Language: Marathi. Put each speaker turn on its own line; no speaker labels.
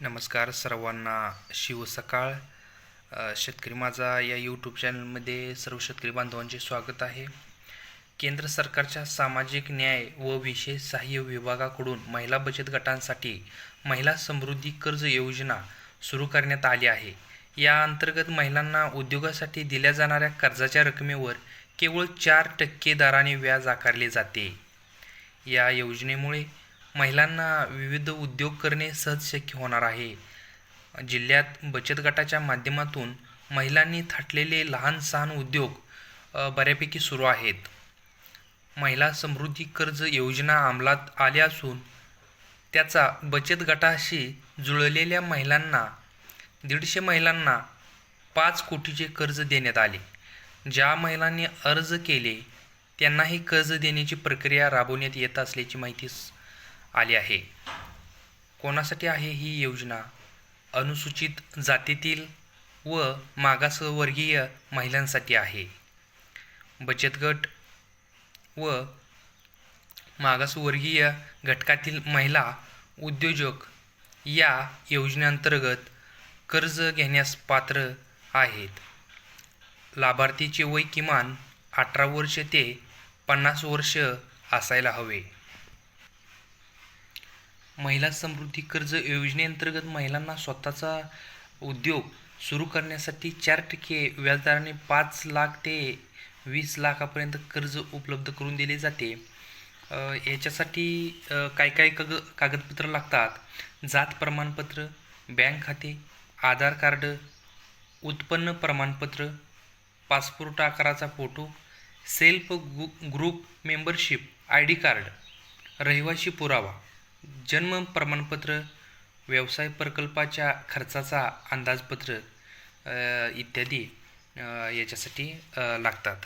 नमस्कार सर्वांना. शिवसकाळ शेतकरी माझा या यूट्यूब चॅनलमध्ये सर्व शेतकरी बांधवांचे स्वागत आहे. केंद्र सरकारच्या सामाजिक न्याय व विशेष सहाय्य विभागाकडून महिला बचत गटांसाठी महिला समृद्धी कर्ज योजना सुरू करण्यात आली आहे. या अंतर्गत महिलांना उद्योगासाठी दिल्या जाणाऱ्या कर्जाच्या रकमेवर केवळ चार टक्के दराने व्याज आकारले जाते. या योजनेमुळे महिलांना विविध उद्योग करणे सहज शक्य होणार आहे. जिल्ह्यात बचत गटाच्या माध्यमातून महिलांनी थाटलेले लहान सहान उद्योग बऱ्यापैकी सुरू आहेत. महिला समृद्धी कर्ज योजना अंमलात आल्या असून त्याचा बचत गटाशी जुळलेल्या महिलांना दीडशे महिलांना पाच कोटीचे कर्ज देण्यात आले. ज्या महिलांनी अर्ज केले त्यांनाही कर्ज देण्याची प्रक्रिया राबवण्यात येत असल्याची माहिती आली आहे. कोणासाठी आहे ही योजना? अनुसूचित जातीतील व मागासवर्गीय महिलांसाठी आहे. बचत गट व मागासवर्गीय घटकातील महिला उद्योजक या योजनेअंतर्गत कर्ज घेण्यास पात्र आहेत. लाभार्थीचे वय किमान अठरा वर्ष ते पन्नास वर्ष असायला हवे. महिला समृद्धी कर्ज योजनेअंतर्गत महिलांना स्वतःचा उद्योग सुरू करण्यासाठी चार टक्के व्याजदराने पाच लाख ते वीस लाखापर्यंत कर्ज उपलब्ध करून दिले जाते. याच्यासाठी काय काय कग कागदपत्र लागतात? जात प्रमाणपत्र बँक खाते आधार कार्ड उत्पन्न प्रमाणपत्र पासपोर्ट आकाराचा फोटो सेल्फ गु group membership I D card रहिवाशी पुरावा. जन्म प्रमाणपत्र व्यवसाय प्रकल्पाच्या खर्चाचा अंदाजपत्र इत्यादी याच्यासाठी लागतात.